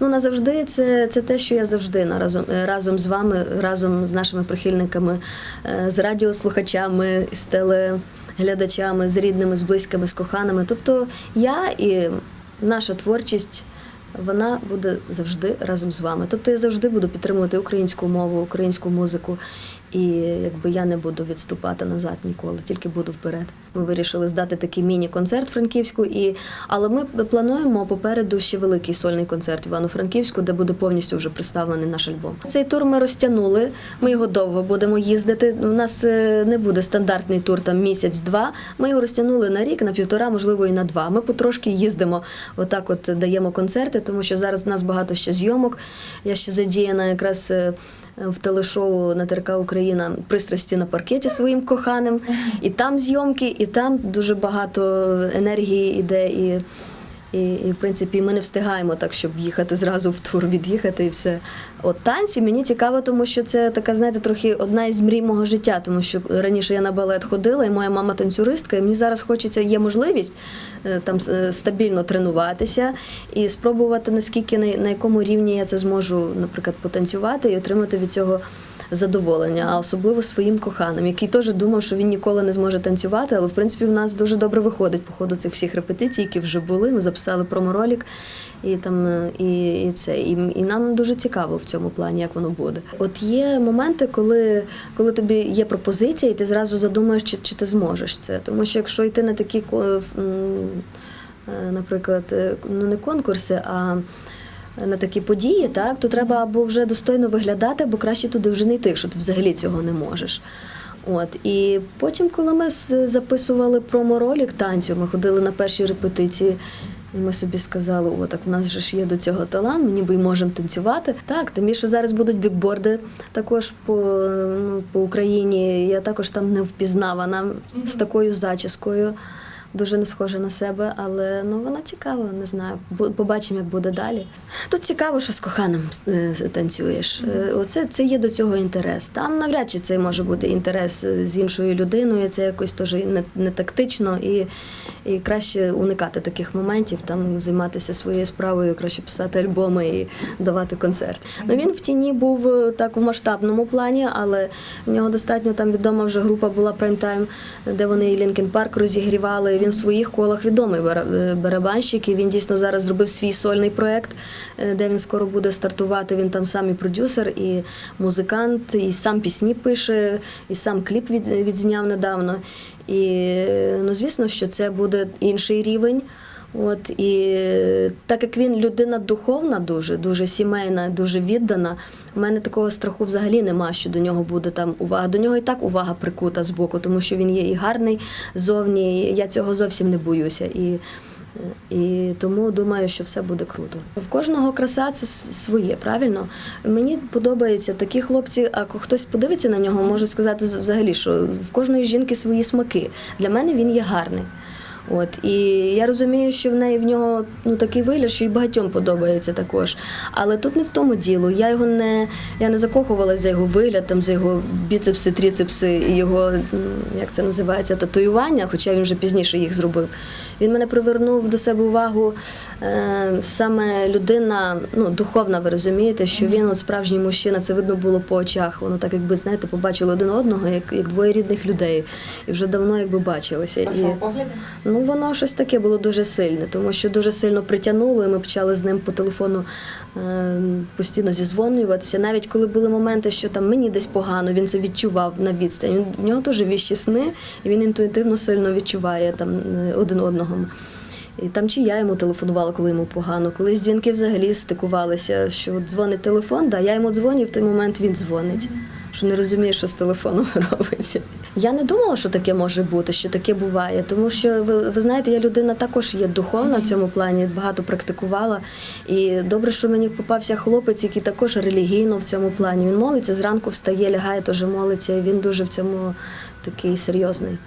Ну назавжди це, це те, що я завжди разом, е, разом з вами, разом з нашими прихильниками, е, з радіослухачами, з телеглядачами, з рідними, з близькими, з коханими. Тобто я і наша творчість. Вона буде завжди разом з вами. Тобто я завжди буду підтримувати українську мову, українську музику, і якби я не буду відступати назад ніколи, тільки буду вперед. Ми вирішили здати такий міні-концерт Франківську, і але ми плануємо попереду ще великий сольний концерт Івано-Франківську, де буде повністю вже представлений наш альбом. Цей тур ми розтягнули. Ми його довго будемо їздити. У нас е, не буде стандартний тур там місяць-два. Ми його розтягнули на рік, на півтора, можливо, і на два. Ми потрошки їздимо. Отак, от даємо концерти, тому що зараз в нас багато ще зйомок. Я ще задіяна якраз. е, в телешоу на ТРК Україна пристрасті на паркеті своїм коханим. І там зйомки, і там дуже багато енергії іде. І, і, і в принципі ми не встигаємо так, щоб їхати зразу в тур, від'їхати і все. От танці мені цікаво, тому що це така, знаєте, трохи одна із мрій мого життя, тому що раніше я на балет ходила, і моя мама танцюристка, і мені зараз хочеться, є можливість е, там е, стабільно тренуватися і спробувати наскільки на, на якому рівні я це зможу, наприклад, потанцювати і отримати від цього задоволення, а особливо своїм коханим, який теж думав, що він ніколи не зможе танцювати, але в принципі в нас дуже добре виходить по ходу цих всіх репетицій, які вже були. Ми записали проморолік. І там е, і, і це і, і нам дуже цікаво в цьому плані, як воно буде. От є моменти, коли, коли тобі є пропозиція, і ти зразу задумаєш, чи, чи ти зможеш це. Тому що якщо йти на такі е, наприклад, е, ну не конкурси, а на такі події, так, то треба або вже достойно виглядати, або краще туди вже не йти, якщо ти взагалі цього не можеш. От і потім, коли ми записували промо-ролик танцю, ми ходили на перші репетиції. І ми собі сказали, о, так в нас же ж є до цього талант, ми ніби й можемо танцювати. Так, тим більше зараз будуть бікборди також по, ну, по Україні. Я також там не впізнавана з такою зачіскою. Дуже не схожа на себе, але ну вона цікава, не знаю. Побачимо, як буде далі. Тут цікаво, що з коханим е, танцюєш. Е, Оце це є до цього інтерес. Там навряд чи це може бути інтерес е, з іншою людиною. Це якось теж не, не тактично і, і краще уникати таких моментів, там займатися своєю справою, краще писати альбоми і давати концерт. Ну він в тіні був е, так в масштабному плані, але в нього достатньо там відома вже група була прайм-тайм, де вони і Лінкен Парк розігрівали. Він в своїх колах відомий е, барабанщик. І він дійсно зараз зробив свій сольний проект, е, де він скоро буде стартувати. Він там сам і продюсер, і музикант, і сам пісні пише, і сам кліп від, відзняв недавно. І ну, звісно, що це буде інший рівень. От і так як він людина духовна, дуже дуже сімейна, дуже віддана. У мене такого страху взагалі нема, що до нього буде там увага. До нього і так увага прикута з боку, тому що він є і гарний зовні. і Я цього зовсім не боюся. І, і тому думаю, що все буде круто. В кожного краса це своє, правильно? Мені подобаються такі хлопці, а хтось подивиться на нього, може сказати взагалі, що в кожної жінки свої смаки. Для мене він є гарний. От і я розумію, що в неї в нього ну такий вигляд, що і багатьом подобається також. Але тут не в тому діло. Я його не я не закохувалася за його вигляд, там за його біцепси, тріцепси і його як це називається татуювання, хоча він вже пізніше їх зробив. Він мене привернув до себе увагу е, саме людина, ну духовна, ви розумієте, що він от справжній мужчина, це видно було по очах. Воно так, якби знаєте, побачили один одного, як, як двоє рідних людей, і вже давно якби бачилися. І? Ну, воно щось таке було дуже сильне, тому що дуже сильно притягнуло, і ми почали з ним по телефону е, постійно зізвонюватися. Навіть коли були моменти, що там мені десь погано, він це відчував на відстані. В нього теж віщі сни, і він інтуїтивно сильно відчуває там е, один одного. І там чи я йому телефонувала, коли йому погано. Колись дзвінки взагалі стикувалися, що дзвонить телефон, да, я йому дзвоню, і в той момент він дзвонить. Що не розумієш, що з телефоном робиться. Я не думала, що таке може бути, що таке буває. Тому що ви, ви знаєте, я людина також є духовна в цьому плані, багато практикувала. І добре, що мені попався хлопець, який також релігійно в цьому плані. Він молиться зранку, встає, лягає, теж молиться. Він дуже в цьому такий серйозний.